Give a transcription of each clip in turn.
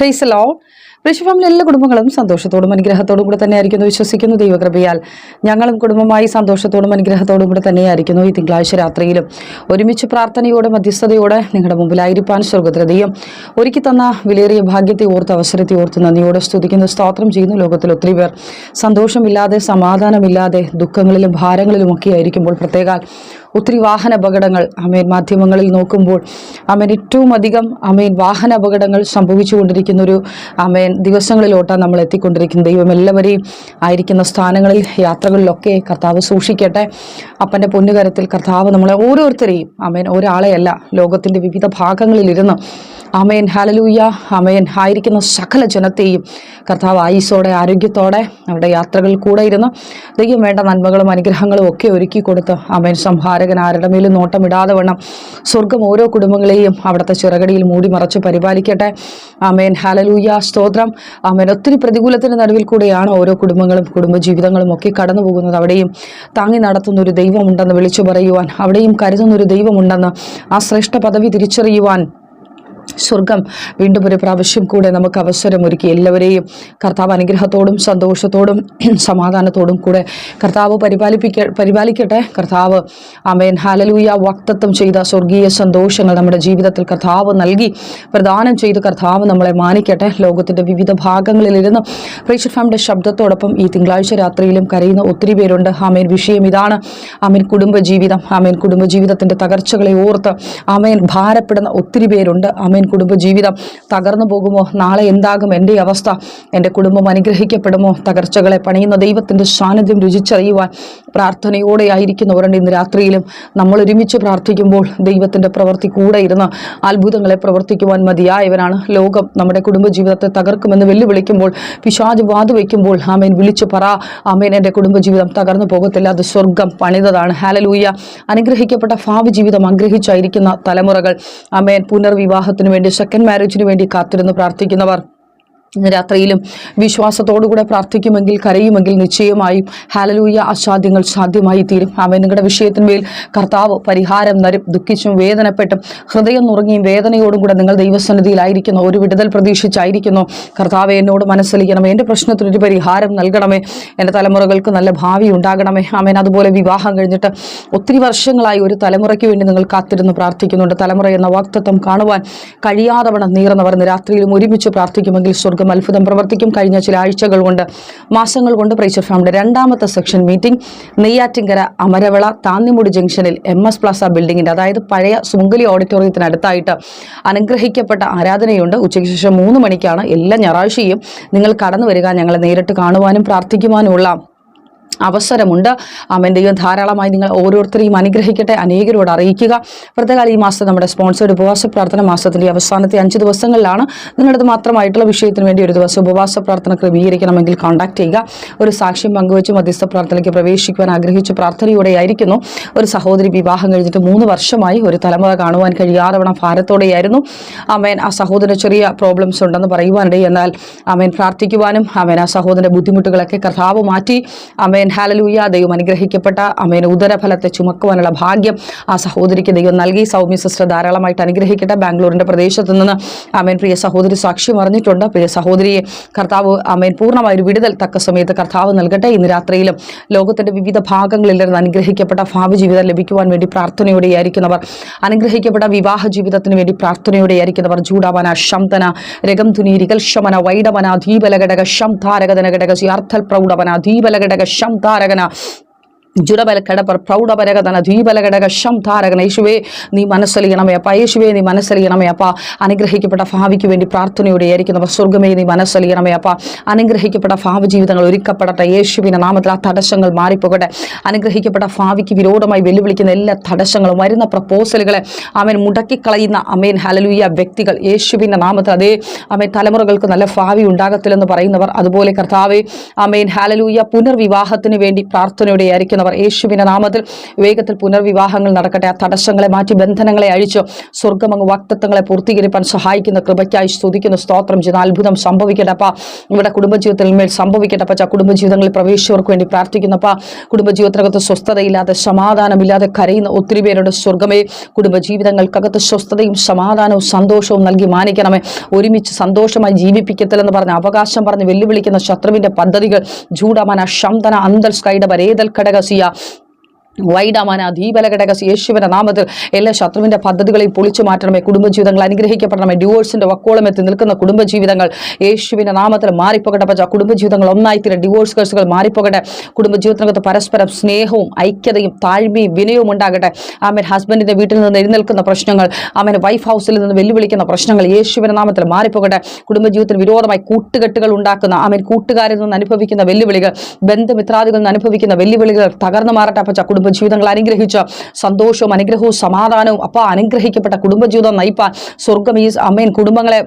Fries law ഋഷി ഫാമിലെ എല്ലാ കുടുംബങ്ങളും സന്തോഷത്തോടും അനുഗ്രഹത്തോടും കൂടെ തന്നെ ആയിരിക്കുന്നു വിശ്വസിക്കുന്നു ദൈവകൃപയാൽ. ഞങ്ങളും കുടുംബമായി സന്തോഷത്തോടും അനുഗ്രഹത്തോടും കൂടെ തന്നെയായിരിക്കുന്നു. ഈ തിങ്കളാഴ്ച രാത്രിയിലും ഒരുമിച്ച് പ്രാർത്ഥനയോടെ മധ്യസ്ഥതയോടെ നിങ്ങളുടെ മുമ്പിലായിരിക്കാൻ സ്വർഗദ്രതയും ഒരുക്കി തന്ന വിലയേറിയ ഭാഗ്യത്തെ ഓർത്ത് അവസരത്തെ ഓർത്ത് നന്ദിയോടെ സ്തുതിക്കുന്നു. സ്തോത്രം ചെയ്യുന്നു ലോകത്തിൽ ഒത്തിരി പേർ. സന്തോഷമില്ലാതെ സമാധാനമില്ലാതെ ദുഃഖങ്ങളിലും ഭാരങ്ങളിലും ഒക്കെ ആയിരിക്കുമ്പോൾ പ്രത്യേകാൽ ഒത്തിരി വാഹന അപകടങ്ങൾ അമേൻ മാധ്യമങ്ങളിൽ നോക്കുമ്പോൾ അമേൻ ഏറ്റവും അധികം അമേൻ വാഹന അപകടങ്ങൾ സംഭവിച്ചുകൊണ്ടിരിക്കുന്ന ഒരു അമേൻ ദിവസങ്ങളിലോട്ടാണ് നമ്മൾ എത്തിക്കൊണ്ടിരിക്കുന്നത് ദൈവം എല്ലാവരെയും ആയിരിക്കുന്ന സ്ഥാനങ്ങളിൽ യാത്രകളിലൊക്കെ കർത്താവ് സൂക്ഷിക്കട്ടെ. അപ്പന്റെ പൊന്നുകരത്തിൽ കർത്താവ് നമ്മളെ ഓരോരുത്തരെയും അമേൻ ഒരാളെയല്ല ലോകത്തിന്റെ വിവിധ ഭാഗങ്ങളിലിരുന്ന് അമേൻ ഹലലൂയ അമയൻ ആയിരിക്കുന്ന സകല ജനത്തെയും കർത്താവ് ആയുസോടെ ആരോഗ്യത്തോടെ അവരുടെ യാത്രകൾ കൂടെ ഇരുന്ന് ദൈവം വേണ്ട നന്മകളും അനുഗ്രഹങ്ങളും ഒക്കെ ഒരുക്കി കൊടുത്ത് അമയൻ സംഹാരകൻ ആരുടെ മേലും നോട്ടമിടാതെ വണ്ണം സ്വർഗം ഓരോ കുടുംബങ്ങളെയും അവിടുത്തെ ചിറകടിയിൽ മൂടി മറച്ച് പരിപാലിക്കട്ടെ. അമയൻ ഹലലൂയ സ്തോത്രം. അമേൻ ഒത്തിരി പ്രതികൂലത്തിന് നടുവിൽ കൂടെയാണ് ഓരോ കുടുംബങ്ങളും കുടുംബജീവിതങ്ങളും ഒക്കെ കടന്നു പോകുന്നത്. അവിടെയും താങ്ങി നടത്തുന്ന ഒരു ദൈവമുണ്ടെന്ന് വിളിച്ചു പറയുവാൻ അവിടെയും കരുതുന്ന ഒരു ദൈവമുണ്ടെന്ന് ആ ശ്രേഷ്ഠ പദവി തിരിച്ചറിയുവാൻ സ്വർഗം. വീണ്ടും ഒരു പ്രാവശ്യം കൂടെ നമുക്ക് അവസരമൊരുക്കി എല്ലാവരെയും കർത്താവ് അനുഗ്രഹത്തോടും സന്തോഷത്തോടും സമാധാനത്തോടും കൂടെ കർത്താവ് പരിപാലിപ്പിക്ക പരിപാലിക്കട്ടെ. കർത്താവ് അമേൻ ഹാലലൂയ വക്തത്വം ചെയ്ത സ്വർഗീയ സന്തോഷങ്ങൾ നമ്മുടെ ജീവിതത്തിൽ കർത്താവ് നൽകി. പ്രദാനം ചെയ്ത് കർത്താവ് നമ്മളെ മാനിക്കട്ടെ. ലോകത്തിന്റെ വിവിധ ഭാഗങ്ങളിലിരുന്ന് പ്രേക്ഷർ ഫാമിന്റെ ശബ്ദത്തോടൊപ്പം ഈ തിങ്കളാഴ്ച രാത്രിയിലും കരയുന്ന ഒത്തിരി പേരുണ്ട്. ആമേൻ. വിഷയം ഇതാണ്. ആമേൻ. കുടുംബജീവിതം. ആമേൻ. കുടുംബജീവിതത്തിന്റെ തകർച്ചകളെ ഓർത്ത് ആമേൻ. ഭാരപ്പെടുന്ന ഒത്തിരി പേരുണ്ട്. ആമേൻ. കുടുംബജീവിതം തകർന്നു പോകുമോ? നാളെ എന്താകും? എന്റെ അവസ്ഥ എന്റെ കുടുംബം അനുഗ്രഹിക്കപ്പെടുമോ? തകർച്ചകളെ പണിയുന്ന ദൈവത്തിന്റെ സാന്നിധ്യം രുചിച്ചറിയുവാൻ പ്രാർത്ഥനയോടെ ആയിരിക്കുന്നവരുണ്ട് ഇന്ന് രാത്രിയിലും നമ്മൾ ഒരുമിച്ച് പ്രാർത്ഥിക്കുമ്പോൾ ദൈവത്തിന്റെ പ്രവൃത്തി കൂടെ ഇരുന്ന് അത്ഭുതങ്ങളെ പ്രവർത്തിക്കുവാൻ മതിയായവനാണ്. ലോകം നമ്മുടെ കുടുംബജീവിതത്തെ തകർക്കുമെന്ന് വെല്ലുവിളിക്കുമ്പോൾ പിശാജ് വാതു വയ്ക്കുമ്പോൾ ആമേൻ വിളിച്ചു പറ ആമേൻ എന്റെ കുടുംബജീവിതം തകർന്നു പോകത്തില്ല അത് സ്വർഗം പണിതതാണ്. ഹാലലൂയ അനുഗ്രഹിക്കപ്പെട്ട ഭാവി ജീവിതം ആഗ്രഹിച്ചായിരിക്കുന്ന തലമുറകൾ ആമേൻ പുനർവിവാഹത്തിന് വേണ്ടി സെക്കൻഡ് മാരേജിന് വേണ്ടി കാത്തിരുന്ന് പ്രാർത്ഥിക്കുന്നവർ രാത്രിയിലും വിശ്വാസത്തോടുകൂടെ പ്രാർത്ഥിക്കുമെങ്കിൽ കരയുമെങ്കിൽ നിശ്ചയമായും ഹാലലൂയ അസാധ്യങ്ങൾ സാധ്യമായി തീരും അവൻ നിങ്ങളുടെ വിഷയത്തിന്മേൽ കർത്താവ് പരിഹാരം നരും ദുഃഖിച്ചും വേദനപ്പെട്ടും ഹൃദയം നുറങ്ങിയും വേദനയോടും കൂടെ നിങ്ങൾ ദൈവസന്നിധിയിലായിരിക്കുന്നു. ഒരു വിടുതൽ പ്രതീക്ഷിച്ചായിരിക്കുന്നു. കർത്താവ് എന്നോട് മനസ്സിലിക്കണമേ എന്റെ പ്രശ്നത്തിനൊരു പരിഹാരം നൽകണമേ. എന്റെ തലമുറകൾക്ക് നല്ല ഭാവി ഉണ്ടാകണമേ. അവൻ അതുപോലെ വിവാഹം കഴിഞ്ഞിട്ട് ഒത്തിരി വർഷങ്ങളായി ഒരു തലമുറയ്ക്ക് വേണ്ടി നിങ്ങൾ കാത്തിരുന്ന് പ്രാർത്ഥിക്കുന്നുണ്ട്. തലമുറ എന്ന വാക്തത്വം കാണുവാൻ കഴിയാതവണ്ണം നീറുന്നവർ രാത്രിയിലും ഒരുമിച്ച് പ്രാർത്ഥിക്കുമെങ്കിൽ സ്വർഗം അത്ഭുതം പ്രവർത്തിക്കും. കഴിഞ്ഞ ചില ആഴ്ചകൾ കൊണ്ട് മാസങ്ങൾ കൊണ്ട് പ്രൈച്ചർ ഫാമിന്റെ രണ്ടാമത്തെ സെക്ഷൻ മീറ്റിംഗ് നെയ്യാറ്റിങ്കര അമരവിള താന്നിമുടി ജംഗ്ഷനിൽ എം എസ് പ്ലാസ ബിൽഡിങ്ങിന്റെ അതായത് പഴയ സുങ്കലി ഓഡിറ്റോറിയത്തിനടുത്തായിട്ട് അനുഗ്രഹിക്കപ്പെട്ട ആരാധനയുണ്ട്. ഉച്ചയ്ക്ക് ശേഷം മൂന്ന് മണിക്കാണ് എല്ലാ ഞായറാഴ്ചയും നിങ്ങൾ കടന്നു വരിക. ഞങ്ങളെ നേരിട്ട് കാണുവാനും പ്രാർത്ഥിക്കുവാനുമുള്ള അവസരമുണ്ട്. ആമൻ ദൈവം ധാരാളമായി നിങ്ങൾ ഓരോരുത്തരെയും അനുഗ്രഹിക്കട്ടെ. അനേകരോട് അറിയിക്കുക. പ്രത്യേക ഈ മാസം നമ്മുടെ സ്പോൺസേഡ് ഉപവാസ പ്രാർത്ഥന മാസത്തിന്റെ അവസാനത്തെ അഞ്ച് ദിവസങ്ങളിലാണ്. നിങ്ങളത് മാത്രമായിട്ടുള്ള വിഷയത്തിന് വേണ്ടി ഒരു ദിവസം ഉപവാസ പ്രാർത്ഥന ക്രമീകരിക്കണമെങ്കിൽ കോൺടാക്ട് ചെയ്യുക. ഒരു സാക്ഷ്യം പങ്കുവച്ച് മധ്യസ്ഥ പ്രാർത്ഥനയ്ക്ക് പ്രവേശിക്കുവാൻ ആഗ്രഹിച്ച പ്രാർത്ഥനയോടെ ആയിരിക്കുന്നു ഒരു സഹോദരി വിവാഹം കഴിഞ്ഞിട്ട് മൂന്ന് വർഷമായി ഒരു തലമുറ കാണുവാൻ കഴിയാറവണ ഭാരത്തോടെയായിരുന്നു. അമേൻ ആ സഹോദരന് ചെറിയ പ്രോബ്ലംസ് ഉണ്ടെന്ന് പറയുവാനിടയിൽ എന്നാൽ അമേൻ പ്രാർത്ഥിക്കുവാനും അമേൻ ആ സഹോദരന്റെ ബുദ്ധിമുട്ടുകളൊക്കെ കർത്താവ് മാറ്റി. അമേൻ ഹാലലൂയ ദൈവം അനുഗ്രഹിക്കപ്പെട്ട. അമേൻ ഉദരഫലത്തെ ചുമക്കുവാനുള്ള ഭാഗ്യം ആ സഹോദരിക്ക് ദൈവം നൽകി. സൗമ്യ സിസ്റ്റർ ധാരാളമായിട്ട് അനുഗ്രഹിക്കട്ടെ. ബാംഗ്ലൂരിന്റെ പ്രദേശത്ത് നിന്ന് അമേൻ പ്രിയ സഹോദരി സാക്ഷ്യം അറിഞ്ഞിട്ടുണ്ട്. പ്രിയ സഹോദരിയെ കർത്താവ് അമേൻ പൂർണമായ ഒരു വിടുതൽ തക്ക സമയത്ത് കർത്താവ് നൽകട്ടെ. ഇന്ന് രാത്രിയിലും ലോകത്തിന്റെ വിവിധ ഭാഗങ്ങളിൽ നിന്ന് അനുഗ്രഹിക്കപ്പെട്ട ഭാവി ജീവിതം ലഭിക്കുവാൻ വേണ്ടി പ്രാർത്ഥനയോടെ ആയിരിക്കുന്നവർ അനുഗ്രഹിക്കപ്പെട്ട വിവാഹ ജീവിതത്തിന് വേണ്ടി പ്രാർത്ഥനയോടെ ആയിരിക്കുന്നവർ ജൂഡാവന ശംതന രഗം തുനി രികൽഷമന വൈഡവന ധീബലഘടക ശം ധാരകതന ഘടക അർത്ഥൽ പ്രൗഢവന ധീബലഘടക ശം ധാരകന ജുഡബലക്കടപ്പർ പ്രൗഢപരകതന ദ്വീപലകടക ശം ധാരകന യേശുവേ നീ മനസ്സലിയണമേ അപ്പ. യേശുവേ നീ മനസ്സലിയണമേ അപ്പ. അനുഗ്രഹിക്കപ്പെട്ട ഭാവിക്ക് വേണ്ടി പ്രാർത്ഥനയോടെ ആയിരിക്കുന്നവർ സ്വർഗമേ നീ മനസ്സലിയണമേ അപ്പ. അനുഗ്രഹിക്കപ്പെട്ട ഭാവി ജീവിതങ്ങൾ ഒരുക്കപ്പെടട്ടെ. യേശുവിന്റെ നാമത്തിൽ ആ തടസ്സങ്ങൾ മാറിപ്പോകട്ടെ. അനുഗ്രഹിക്കപ്പെട്ട ഭാവിക്ക് വിരോധമായി വെല്ലുവിളിക്കുന്ന എല്ലാ തടസ്സങ്ങളും വരുന്ന പ്രപ്പോസലുകളെ അവൻ മുടക്കിക്കളയുന്ന. അമേൻ ഹലലൂയ വ്യക്തികൾ യേശുവിന്റെ നാമത്തിൽ അതേ അമേൻ തലമുറകൾക്ക് നല്ല ഭാവി ഉണ്ടാകത്തില്ലെന്ന് പറയുന്നവർ അതുപോലെ കർത്താവെ അമേൻ ഹാലലൂയ പുനർവിവാഹത്തിന് വേണ്ടി പ്രാർത്ഥനയോടെ ആയിരിക്കുന്നവർ പ്രാർത്ഥിക്കുന്നവർ യേശുവിന്റെ നാമത്തിൽ വേഗത്തിൽ പുനർവിവാഹങ്ങൾ നടക്കട്ടെ. ആ തടസ്സങ്ങളെ മാറ്റി ബന്ധനങ്ങളെ അഴിച്ചു സ്വർഗമങ്ങ് വാക്തത്വങ്ങളെ പൂർത്തീകരിപ്പാൻ സഹായിക്കുന്ന കൃപയ്ക്കായി സ്തുതിക്കുന്ന. സ്തോത്രം ചെയ്യുന്ന അത്ഭുതം സംഭവിക്കട്ടെ അപ്പ. ഇവിടെ കുടുംബജീവിതത്തിൽ മേൽ സംഭവിക്കട്ടെ ച കുടുംബജീവിതങ്ങളിൽ പ്രവേശിച്ചവർക്ക് വേണ്ടി പ്രാർത്ഥിക്കുന്നപ്പ കുടുംബജീവിതത്തിനകത്ത് സ്വസ്ഥതയില്ലാതെ സമാധാനമില്ലാതെ കരയുന്ന ഒത്തിരി പേരുടെ സ്വർഗമേ കുടുംബജീവിതങ്ങൾക്കകത്ത് സ്വസ്ഥതയും സമാധാനവും സന്തോഷവും നൽകി മാനിക്കണമേ. ഒരുമിച്ച് സന്തോഷമായി ജീവിപ്പിക്കത്തില്ലെന്ന് പറഞ്ഞ അവകാശം പറഞ്ഞ് വെല്ലുവിളിക്കുന്ന ശത്രുവിന്റെ പദ്ധതികൾ ജൂഡമന ശന്തന അന്തൽ സ്കൈഡ via വൈഡമാന ധീപലഘടക യേശുവിന്റെ നാമത്തിൽ എല്ലാ ശത്രുവിന്റെ പദ്ധതികളെയും പൊളിച്ചു മാറ്റണമേ. കുടുംബജീവിതങ്ങൾ അനുഗ്രഹിക്കപ്പെടണമേ. ഡിവോഴ്സിന്റെ വക്കോളം എത്തി നിൽക്കുന്ന കുടുംബജീവിതങ്ങൾ യേശുവിന്റെ നാമത്തിൽ മാറിപ്പോകട്ടെ പച്ച കുടുംബജീവിതങ്ങൾ ഒന്നായി ഡിവോഴ്സ് കേസുകൾ മാറിപ്പോകട്ടെ. കുടുംബജീവിതത്തിനകത്ത് പരസ്പരം സ്നേഹവും ഐക്യതയും താഴ്മയും വിനയവും ഉണ്ടാകട്ടെ. ആമൻ. ഹസ്ബൻഡിന്റെ വീട്ടിൽ നിന്ന് എഴുന്നേൽക്കുന്ന പ്രശ്നങ്ങൾ ആമൻ വൈഫ് ഹൗസിൽ നിന്ന് വെല്ലുവിളിക്കുന്ന പ്രശ്നങ്ങൾ യേശുവിന്റെ നാമത്തിൽ മാറിപ്പോകട്ടെ. കുടുംബജീവിതത്തിന് വിരോധമായി കൂട്ടുകെട്ടുകൾ ഉണ്ടാക്കുന്ന ആമൻ കൂട്ടുകാരിൽ നിന്ന് അനുഭവിക്കുന്ന വെല്ലുവിളികൾ ബന്ധുമിത്രാദികളിൽ നിന്ന് അനുഭവിക്കുന്ന വെല്ലുവിളികൾ തകർന്നു മാറട്ടെ പച്ച കുടുംബജീവിതങ്ങൾ അനുഗ്രഹിച്ച് സന്തോഷവും അനുഗ്രഹവും സമാധാനവും അപ്പ അനുഗ്രഹിക്കപ്പെട്ട കുടുംബജീവിതം നയിപ്പാൻ സ്വർഗം ഈ അമ്മയും കുടുംബങ്ങളെ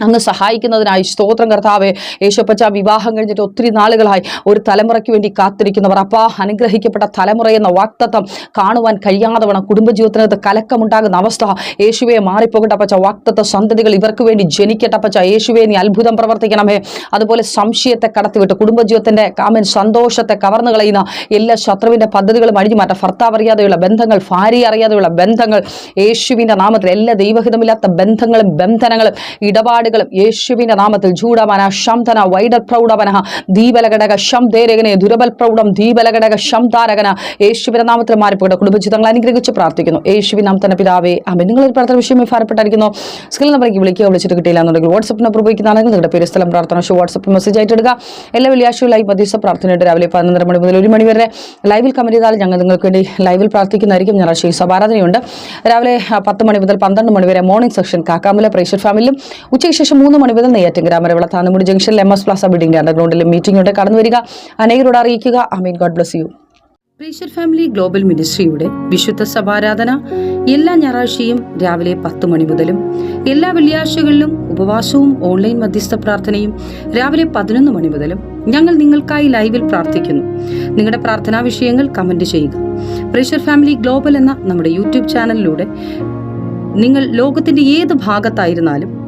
അങ്ങ് സഹായിക്കുന്നതിനായി സ്തോത്രം കർത്താവെ. യേശുപ്പച്ച വിവാഹം കഴിഞ്ഞിട്ട് ഒത്തിരി നാളുകളായി ഒരു തലമുറയ്ക്ക് വേണ്ടി കാത്തിരിക്കുന്നവർ. അപ്പാ അനുഗ്രഹിക്കപ്പെട്ട തലമുറ എന്ന വാക്തത്വം കാണുവാൻ കഴിയാതെ വേണം. കുടുംബജീവിതത്തിനകത്ത് കലക്കമുണ്ടാകുന്ന അവസ്ഥ യേശുവെ മാറിപ്പോകട്ടെ പച്ച വാക്തത്വ സന്തതികൾ ഇവർക്ക് വേണ്ടി ജനിക്കട്ടെ പച്ച യേശുവെ നീ അത്ഭുതം പ്രവർത്തിക്കണമേ. അതുപോലെ സംശയത്തെ കടത്തിവിട്ട് കുടുംബജീവിതത്തിന്റെ കാമൻ സന്തോഷത്തെ കവർന്നു കളയുന്ന എല്ലാ ശത്രുവിന്റെ പദ്ധതികളും അഴിഞ്ഞു മാറ്റാം. ഭർത്താവ് അറിയാതെയുള്ള ബന്ധങ്ങൾ ഭാര്യ അറിയാതെയുള്ള ബന്ധങ്ങൾ യേശുവിന്റെ നാമത്തിൽ എല്ലാ ദൈവഹിതമില്ലാത്ത ബന്ധങ്ങളും ബന്ധനങ്ങളും ഇടപാടുകളും യേശുവിന്റെ നാമത്തിൽ ജൂഡമന ശംധന വൈഡൽ പ്രൗഢവന ദീപലഘടക ശം ദേരകനെ ദുരബൽ പ്രൗഢം ദീപലഘടക ശം താരകന യേശുവിന്റെ നാമത്തിൽ മാറിപ്പോകട്ടെ കുടുംബജീവിതങ്ങൾ അനുഗ്രഹിച്ച് പ്രാർത്ഥിക്കുന്നു. യേശുവിൻ നാം തന്നെ പിതാവേ അമ്മ നിങ്ങൾ ഒരു പ്രാർത്ഥന വിഷയമായി ഭാരപ്പെട്ടായിരിക്കുന്നു സ്കിൽ നമ്പറേക്ക് വിളിക്കുക വിളിച്ചിട്ട് കിട്ടിയില്ല എന്നുണ്ടെങ്കിൽ വാട്സപ്പ് നമ്പർ ഉപയോഗിക്കുന്നതാണെങ്കിൽ നിങ്ങളുടെ പേര് സ്ഥലം പ്രാർത്ഥന പക്ഷേ വാട്സപ്പ് മെസ്സേജ് ആയിട്ട് എല്ലാ വെള്ളിയാഴ്ചയും ലൈവ് മധ്യസ്ഥ പ്രാർത്ഥനയുണ്ട് രാവിലെ പതിനൊന്നര മണി മുതൽ ഒരു മണി വരെ ലൈവിൽ കമന്റ് ചെയ്താൽ ഞങ്ങൾ നിങ്ങൾക്ക് വേണ്ടി ലൈവിൽ പ്രാർത്ഥിക്കുന്നതായിരിക്കും. ഞായറാഴ്ച സഭാരാധനയുണ്ട് രാവിലെ പത്ത് മണി മുതൽ പന്ത്രണ്ട് മണി വരെ മോർണിംഗ് സെക്ഷൻ കാക്കാമല പ്രേഷർ ഫാമിലിയും ഉച്ചയ്ക്ക് മൂന്ന് മണി മുതൽ നെയ്യാറ്റിൻ ഗ്രാമരവിള താന്നുമുടി ജംഗ്ഷനിൽ എം എസ് പ്ലാസ ബിൽഡിംഗിന്റെ അണ്ടർഗ്രൗണ്ടിലെ മീറ്റിംഗ് ഉണ്ട് കടന്നു വരിക അനേകരോട് അറിയിക്കുക. അമീൻ. God bless you preacher family global മിനിസ്ട്രിയുടെ വിശുദ്ധ സഭാരാധന എല്ലാ ഞായറാഴ്ചയും രാവിലെ പത്ത് മണി മുതലും എല്ലാ വെള്ളിയാഴ്ചകളിലും ഉപവാസവും ഓൺലൈൻ മധ്യസ്ഥ പ്രാർത്ഥനയും രാവിലെ പതിനൊന്ന് മണി മുതലും ഞങ്ങൾ നിങ്ങൾക്കായി ലൈവിൽ പ്രാർത്ഥിക്കുന്നു. നിങ്ങളുടെ പ്രാർത്ഥനാ വിഷയങ്ങൾ കമന്റ് ചെയ്യുക. പ്രീഷർ ഫാമിലി ഗ്ലോബൽ എന്ന നമ്മുടെ യൂട്യൂബ് ചാനലിലൂടെ നിങ്ങൾ ലോകത്തിന്റെ ഏത് ഭാഗത്തായിരുന്നാലും